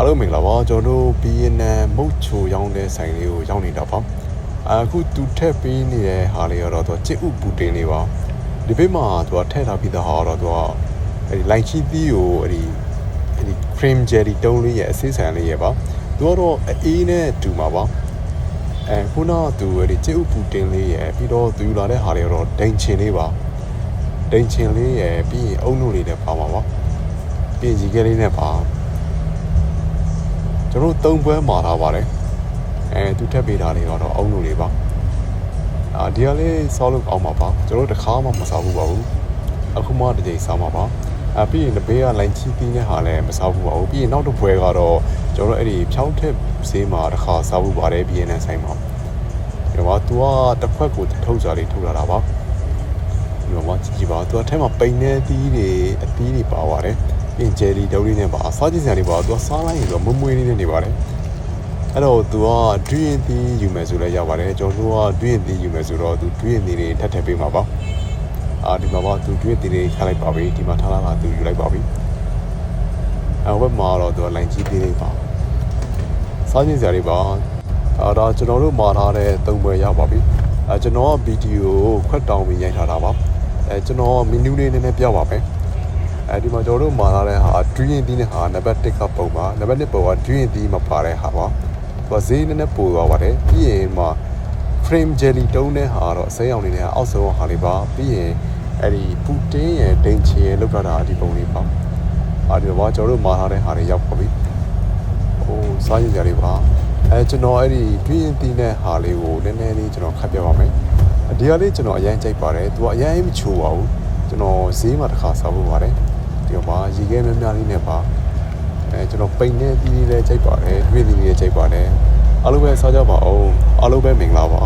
အားလုံးမင်္ဂလာပါကျွန်တော်တို့ BNN မုတ်ချိုရောင်းတဲ့ဆိုင်လေးကိုရောက်နေတာပါအခုသူထက်ပေးနေတဲ့ဟာလေးကတော့သူချစ်ဥပူတင်လေးပါဒီဘေးမှာသူကထည့်ထားပြီးသားဟာတော့သူကအဲဒီလိုင်ချီသီးကိုအဲဒီအဲဒီ cream jelly တုံးလေးရဲ့အသေးဆိုင်လေးရဲ့ပါသူကတော့အေးနဲ့တူမှာပါအဲခုနကသူအဲဒီချစ်ဥပူတင်လေးရဲ့ပြီးတော့သူယူလာတဲ့ဟာလေးကတော့ဒိန်ချင်လေးပါဒိန်ချင်လေးရဲ့ပြီးရင်အုံနုလေးနဲ့ပါမှာပါပြီးရင်ကြီးကဲလေးနဲ့ပါ ကျွန်တော်သုံးပွဲမှာထားပါတယ်အဲသူထက်ပေးတာတွေကတော့အုံလို့တွေပါအာဒီကလေးဆောက်လို့အောင်ပါပါကျွန်တော်တခါမှမဆောက်ဘူးပါဘူးအခုမှတစ်ချိန်ဆောက်မှာပါအပြီးရင်တပေးကလိုင်းချီတင်းတဲ့ဟာလည်းမဆောက်ဘူးပါဘူးပြီးရင်နောက်တစ်ပွဲကတော့ကျွန်တော်အဲ့ဒီဖြောင်းထက်ဈေးမှာတစ်ခါဆောက်ဘူးပါတယ်ပြီးရင်လည်းဆိုင်မှာဒီမှာ तू ကတစ်ခွက်ကိုထုတ်စားလေးထုတ်လာတာပါဒီမှာကြည့်ကြည့်ပါ तू အထက်မှာပိန်နေသီးတွေအသီးတွေပါပါတယ် ပင်ကျဲလေးဒုံးလေးနဲ့ပါစားကြည့်စရာလေးပါသူကစားလိုက်ရင်သူကမမွေးလေးနဲ့နေပါတယ်အဲ့တော့သူကဒွေရင်သီးယူမယ်ဆိုလဲရပါတယ်ကျွန်တော်ကဒွေရင်သီးယူမယ်ဆိုတော့သူဒွေရင်သီးတွေထပ်ထည့်ပေးမှာပါအာဒီမှာပါသူဒွေရင်သီးတွေထားလိုက်ပါပြီဒီမှာထားလာတာသူယူလိုက်ပါပြီအဲ့ဘက်မှာတော့သူကလိုင်ကြီးသေးလေးပါစားကြည့်စရာလေးပါအဲ့တော့ကျွန်တော်တို့မာထားတဲ့သုံးပွဲရောက်ပါပြီအဲကျွန်တော်ကဗီဒီယိုခွတ်တောင်းပြီးရိုက်ထားတာပါအဲကျွန်တော်မီနူးလေးနည်းနည်းပြပါမယ် အဲဒီမှာကျွန်တော်တို့မှာထားတဲ့ဟာ dream တီးနဲ့ဟာနံပါတ်1ကပုံပါနံပါတ်2ပုံက dream တီးမပါတဲ့ဟာပါသူကဈေးနည်းနည်းပိုသွားပါတယ်ပြီးရင်မှာ frame jelly တုံးတဲ့ဟာတော့အစိမ်းအောင်နေတဲ့အောက်ဆုံးဟာလေးပါပြီးရင်အဲ့ဒီပူတင်းရဲ့ဒိန်ချီရဲ့လောက်ထားတာဒီပုံလေးပါအဲဒီတော့ကျွန်တော်တို့မှာထားတဲ့ဟာတွေရောက်ပါပြီဟိုစားရင်ကြလေးပါအဲကျွန်တော်အဲ့ဒီ dream တီးနဲ့ဟာလေးကိုနည်းနည်းလေးကျွန်တော်ခတ်ပြပါမယ်ဒီဟာလေးကျွန်တော်အရင်ကြိုက်ပါတယ်သူကအရင်မချိုပါဘူးကျွန်တော်ဈေးမှာတစ်ခါစားဖို့ပါတယ် ဒီတော့ပါရေခဲများများလေးနဲ့ပါအဲကျွန်တော်ပိန်နဲ့တီးလေးလေးကြိုက်ပါတယ်တွေ့တီးလေးလေးကြိုက်ပါတယ်အားလုံးပဲစားကြပါအောင်အားလုံးပဲမင်္ဂလာပါ